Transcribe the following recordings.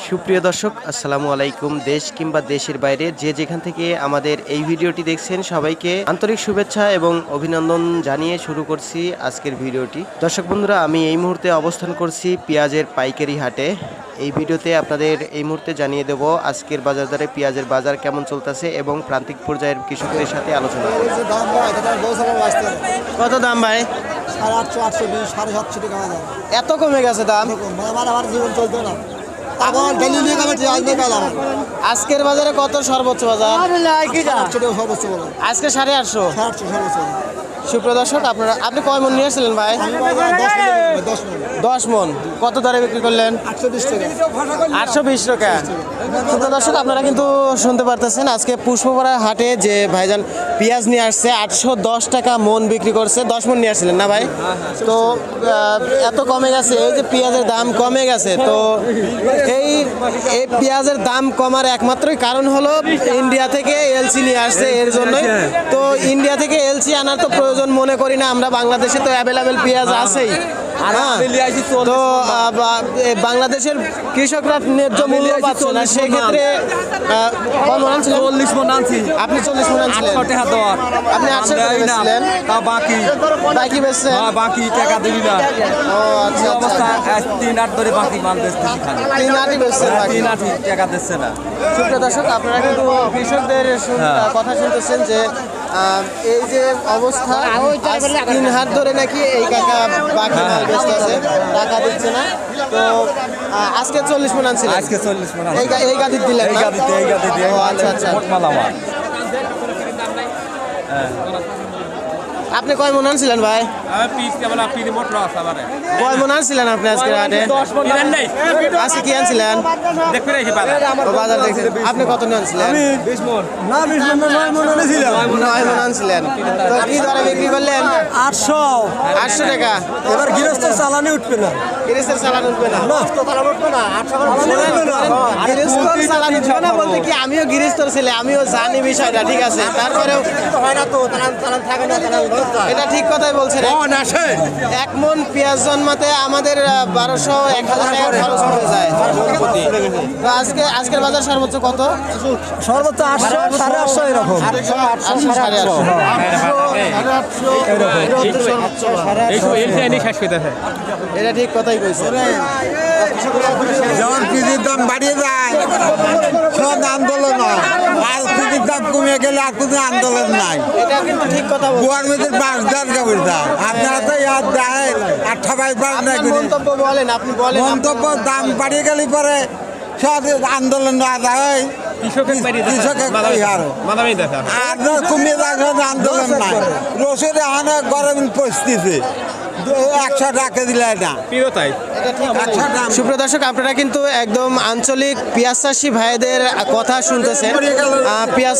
সুপ্রিয় দর্শক আসসালামু আলাইকুম। দেশ কিংবা দেশের বাইরে যে যেখান থেকে আমাদের এই ভিডিওটি দেখছেন সবাইকে আন্তরিক শুভেচ্ছা এবং অভিনন্দন জানিয়ে শুরু করছি আজকের ভিডিওটি। দর্শক বন্ধুরা আমি এই মুহূর্তে অবস্থান করছি পেঁয়াজের পাইকারি হাটে। এই ভিডিওতে আপনাদের এই মুহূর্তে জানিয়ে দেব আজকের বাজার দরে পেঁয়াজের বাজার কেমন চলতেছে এবং প্রান্তিক পর্যায়ের কৃষকদের সাথে আলোচনা কত দাম ভাই? সাড়ে আটশো আটশো সাড়ে সাতশো টাকা এত কমে গেছে দাম? মানে জীবন চলতো না। আবার ডেলি নিয়ে গেলে আজ পেলাম। আজকের বাজারে কত সর্বোচ্চ বাজার? সর্বোচ্চ বলো আজকে সাড়ে আটশো। সুপ্রদর্শক আপনারা আপনি কয় মন নিয়েছিলেন ভাই? দশ মন। কত দরে বিক্রি করলেন? আটশো বিশ টাকা। আটশো বিশ টাকা। সুপ্রিয় দর্শক আপনারা কিন্তু শুনতে পারতেছেন আজকে পুষ্পপাড়া হাটে যে ভাইজান পেঁয়াজ নিয়ে আসছে, আটশো দশ টাকা মন বিক্রি করছে। দশ মন নিয়ে আসছিলেন না ভাই? তো এত কমে গেছে, এই যে পেঁয়াজের দাম কমে গেছে, তো এই এই পেঁয়াজের দাম কমার একমাত্রই কারণ হলো ইন্ডিয়া থেকে এলসি নিয়ে আসছে এর জন্যই। তো ইন্ডিয়া থেকে এলসি আনার তো প্রয়োজন মনে করি না, আমরা বাংলাদেশে তো অ্যাভেলেবেল পেঁয়াজ আছেই। তো আহ, বাংলাদেশের কৃষকরা ন্যায্য মূল্য পাচ্ছে না। সেক্ষেত্রে চল্লিশ মন আনছি। আপনি চল্লিশ মন আনছিলেন? আপনি আটশো? তা বাকি। বাকি বেচছেন হ্যাঁ, বাকি টাকা দিবি না। ও আচ্ছা আচ্ছা অবস্থা তিন আট ধরে বাকি মাল বেচতেছি খালি। তিন আটই বেচছেন বাকি। তিন আট টাকা দিচ্ছে না। সুপ্রিয় দর্শক আপনারা কিন্তু কৃষকদের হ্যাঁ। কথা শুনতেছেন যে এই যে অবস্থা তিন হাত ধরে নাকি এই কাকা বাকি আছে মাল বেচতেছে টাকা দিচ্ছে না। তো আজকে চল্লিশ মন আনছিল আজকে চল্লিশ মন এই গা- এই গাদির দিলেন এই গাদিতে এই গাদিতে। ও আচ্ছা আচ্ছা। মোট মাল আমার আপনি কয় মন আনছিলেন ভাই? আমি পিস কেবল আপনি রিমোট লস আমারে। কয় মন আনছিলেন আপনি আজকে হাটে কিনেন আজকে কি আনছিলেন? বাজার। বাজার দেখছেন। আপনি কত নিয়ে আনছিলেন? মন। নয় মন মন আনছিলেন। তো কি দরে বিক্রি করলেন? আটশো। আটশো টাকা। এবার গৃহস্থ চালানি উঠবে না। গিরিস্তের চালান উঠবে না? উঠবে না? গিরিস্তর চালান উঠবে না? বলতে কি আমিও গিরিস্তর ছেলে আমিও জানি বিষয়টা ঠিক আছে? তারপরেও হয় না তো চালান চালান থাকে না এটা ঠিক কথাই বলছেন। এক মন পেঁয়াজ জন্মাতে আমাদের বারোশো এক হাজার টাকা খরচ হয়ে যায়। আজকে আজকের বাজার সর্বোচ্চ কত? সর্বোচ্চ আটশো সাড়ে আটশো এরকম। সাড়ে আটশো এটা ঠিক কথাই কইছে যখন পিজির দাম বাড়িয়ে যায় সব আন্দোলন হয়। আর দাম কমে গেলে আর কোনো আন্দোলন নাই। এটা কিন্তু ঠিক কথা বলছেন। গোয়ার মধ্যে বাস কেমন দাম আপনারা তো ইয়াদ দেয় আর মন্তব্য বলেন আপনি বলেন। মন্তব্য দাম বাড়িয়ে গেলে পরে সব আন্দোলন হয় আরও। আর না কমিয়ে যাচ্ছে আন্দোলন নাই। রসুন এখন গরমের পরিস্থিতি। একশো টাকা দিলে না পিরো তাই সুপ্রিয় দর্শক আপনারা কিন্তু একদম আঞ্চলিক চাষি ভাইদের কথা শুনতেছেন।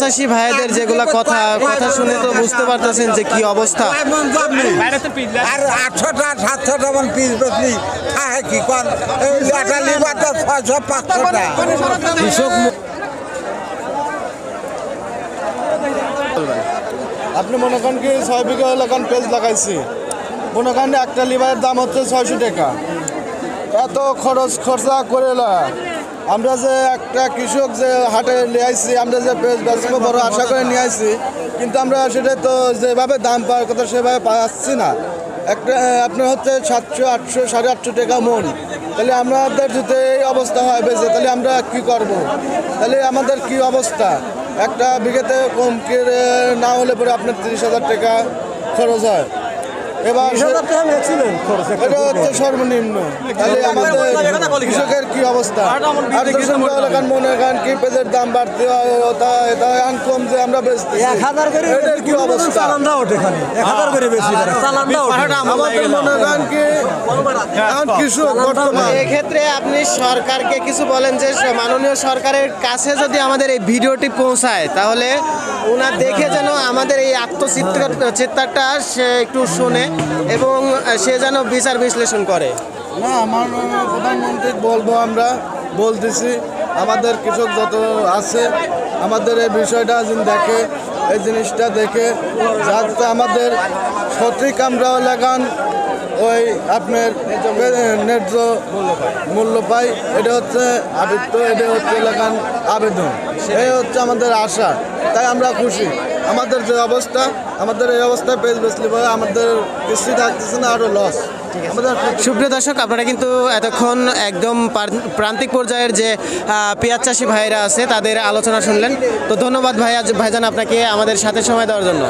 চাষি ভাইদের যেগুলো কথা কথা শুনে তো বুঝতে পারতেছেন যে কি অবস্থা। পিস আর আটশোটা সাতশোটা মন পিস বেশি। কি কর এই ছয়শো পাঁচশোটা। কৃষক আপনি মনে করেন কি ছয় বিঘা লাগান পেজ লাগাইছি? করেন একটা লিভারের দাম হচ্ছে ছয়শো টাকা। এত খরচ খরচা করে লা। আমরা যে একটা কৃষক যে হাটে নিয়ে আইছি আমরা যে বেচবো বড় আশা করে নিয়ে আইছি কিন্তু আমরা সেটা তো যেভাবে দাম পাওয়ার কথা সেভাবে পাচ্ছি না। একটা, আপনার হচ্ছে সাতশো, আটশো, সাড়ে আটশো টাকা মন। তাহলে আমাদের যদি এই অবস্থা হয় বেঁচে, তাহলে আমরা কি করব। তাহলে আমাদের কি অবস্থা? একটা বিঘেতে কমকিরে না হলে পরে আপনার তিরিশ হাজার টাকা খরচ হয়। এবার এটা হচ্ছে সর্বনিম্ন। তাহলে আমাদের কৃষকের কি অবস্থা? আর এলাকার মনে করেন কি? পেঁয়াজের দাম বাড়তে হয় ওটা এটা আনকম যে আমরা বেচতে এক হাজার করে এটার কি অবস্থা? চালানটা ওঠে খালি এক হাজার করে বেশি চালানটা ওঠে। আমাদের মনে করেন কি? কৃষক এক্ষেত্রে আপনি সরকারকে কিছু বলেন যে মাননীয় সরকারের কাছে যদি আমাদের এই ভিডিওটি পৌঁছায় তাহলে ওনার দেখে যেন আমাদের এই আত্মচিত্র চিত্রটা সে একটু শোনে এবং সে যেন বিচার বিশ্লেষণ করে। না, আমার প্রধানমন্ত্রী বলব আমরা, বলতেছি, আমাদের কৃষক যত আছে, আমাদের এই বিষয়টা যেন দেখে, এই জিনিসটা দেখে, যাতে আমাদের সঠিক আমরা লাগান ওই আপনার ন্যায্য মূল্য পাই। এটা হচ্ছে আবৃত্ত এটা হচ্ছে এলাকার আবেদন। এই হচ্ছে আমাদের আশা। তাই আমরা খুশি। আমাদের যে অবস্থা আমাদের এই অবস্থায় পেজ বেসলি পরে আমাদের কিস্তি থাকতেছে না আরও লস আমাদের সুপ্রিয় দর্শক আপনারা কিন্তু এতক্ষণ একদম প্রান্তিক পর্যায়ের যে পেঁয়াজ চাষি ভাইরা আছে তাদের আলোচনা শুনলেন। তো ধন্যবাদ ভাইয়া ভাইজান আপনাকে আমাদের সাথে সময় দেওয়ার জন্য।